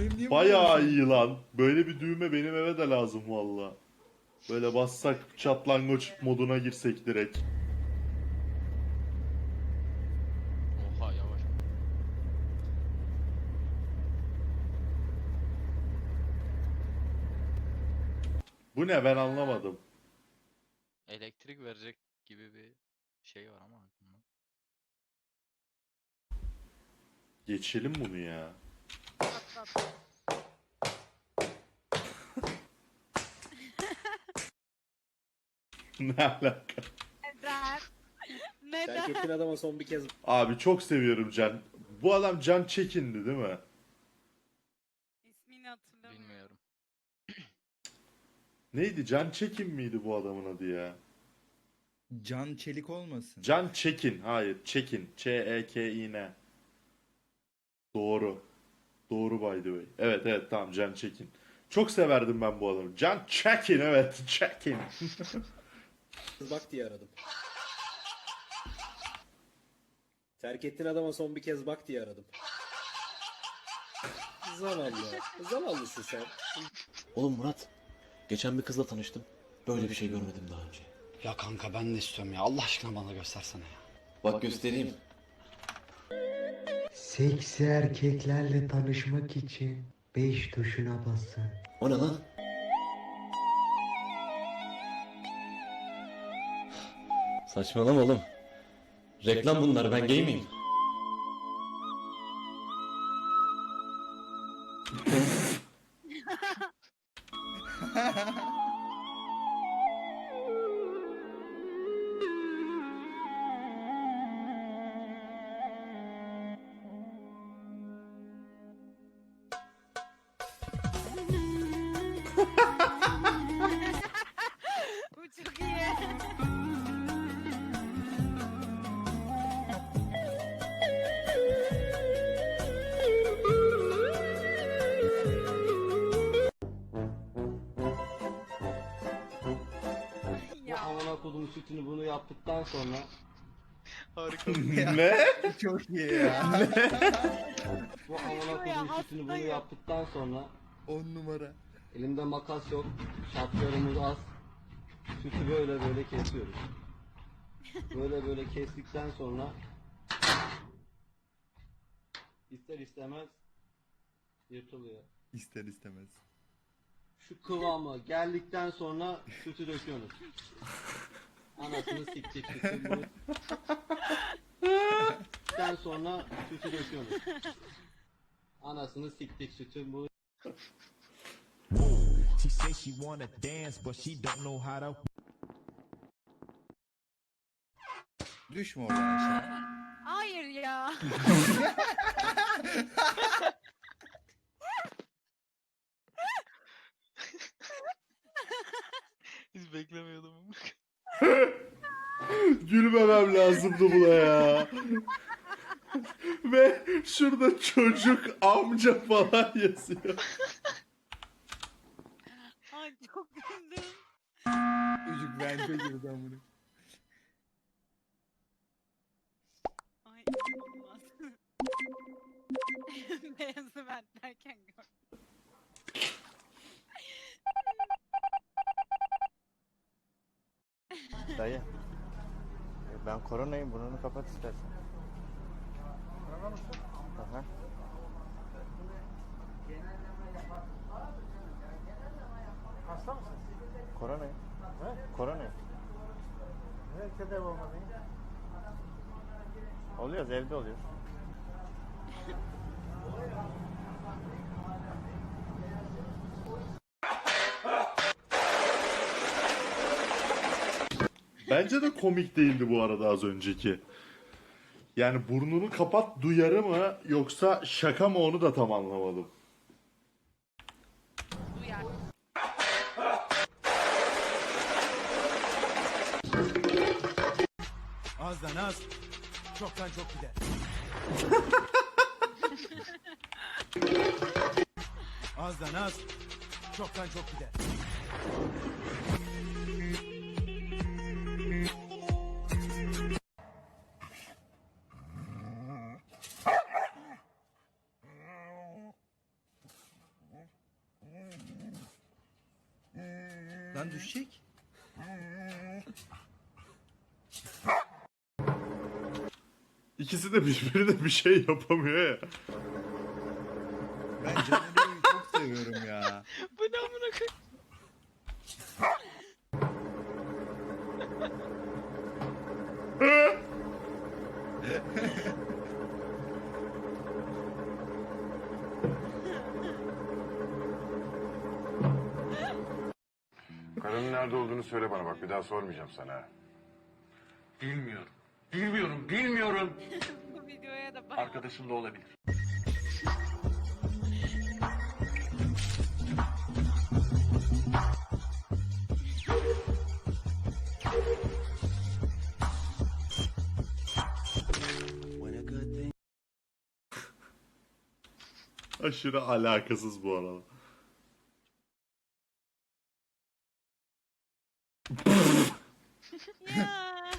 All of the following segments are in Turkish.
Benim niye Bayağı iyi lan. Böyle bir düğme benim eve de lazım valla. Böyle bassak çatlangoç moduna girsek direkt. Oha yavaş. Bu ne ben anlamadım. Elektrik verecek gibi bir şey var ama aklımda. Geçelim bunu ya. Ne alaka? Neden? Neden? Şirketin adama son bir kez Abi çok seviyorum Can. Bu adam Can Çekin'di değil mi? İsmini hatırlamıyorum. Bilmiyorum. Neydi? Can Çekin miydi bu adamın adı ya? Can Çelik olmasın. Can Çekin. Hayır. Çekin. E Ç-E-K-İ-N. Doğru. Doğru by the way. Evet evet tamam Can Çekin. Çok severdim ben bu adamı. Can Çekin evet. Çekin. bak diye aradım. Terk ettiğin adama son bir kez bak diye aradım. Zavallı. Zavallısın sen. Oğlum Murat, geçen bir kızla tanıştım. Böyle bir şey görmedim daha önce. Ya kanka ben de istiyorum ya. Allah aşkına bana göstersene ya. Bak göstereyim. Seksi erkeklerle tanışmak için 5 tuşuna basın. O ne lan? Saçmalama oğlum. Reklam bunlar, ben gay miyim? sütünü bunu yaptıktan sonra Harika. ne? Çok iyi ya. bu amına kodum sütünü bunu yaptıktan sonra 10 numara. elimde makas yok. Şartlarımız az. Sütü böyle böyle kesiyoruz. Böyle böyle kestikten sonra ister istemez yırtılıyor. İster istemez. Şu kıvamı geldikten sonra sütü döküyorsunuz. Anasını siktik sütü bunu. Sen sonra sütü döküyorsunuz. Anasını siktik sütü bu. She say she wanna dance, but she don't know how to. Düşme oradan aşağı. hayır ya. Hiç beklemiyordum. Gülmemem lazımdı buna ya. Ve şurada çocuk amca falan yazıyor. Ay çok güldüm. Çocuk bence girdi amına. Ay inanılmaz. Beyazı ben derken gördüm. Dayı. Ben koronayım burnunu kapat istersen. Korona mısın? Aha. Hasta mısın? Koronayım. He? Koronayım. Ne tedavi olmalıyım? Oluyoruz evde oluyoruz. Bence de komik değildi bu arada az önceki. Yani burnunu kapat duyarı mı yoksa şaka mı onu da tam anlamadım. Duyar. Azdan az, çoktan çok gider. Azdan az, çoktan çok gider. Lan düşecek. İkisi de birbirine bir şey yapamıyor ya. Ben Caner'i çok seviyorum ya. Bu ne amına koyayım? Karının nerede olduğunu söyle bana bak bir daha sormayacağım sana. Bilmiyorum. Bilmiyorum, bilmiyorum. Bu videoya da bak. Arkadaşım da olabilir. Aşırı alakasız bu arada. Ya.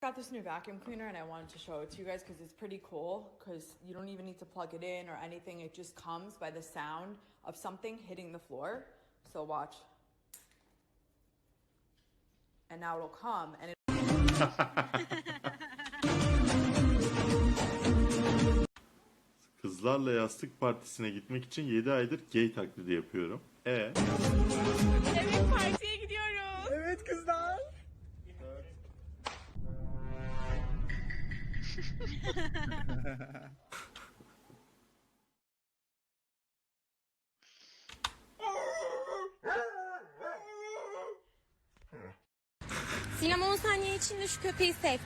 got this new vacuum cleaner and I wanted to show it to you guys because it's pretty cool because you don't even need to plug it in or anything. It just comes by the sound of something hitting the floor. So watch. And now it'll come and it Kızlarla yastık partisine gitmek için 7 aydır gay taklidi yapıyorum. E evet partiye gidiyoruz. Evet kızlar. Sinem 10 saniye içinde şu köpeği sev.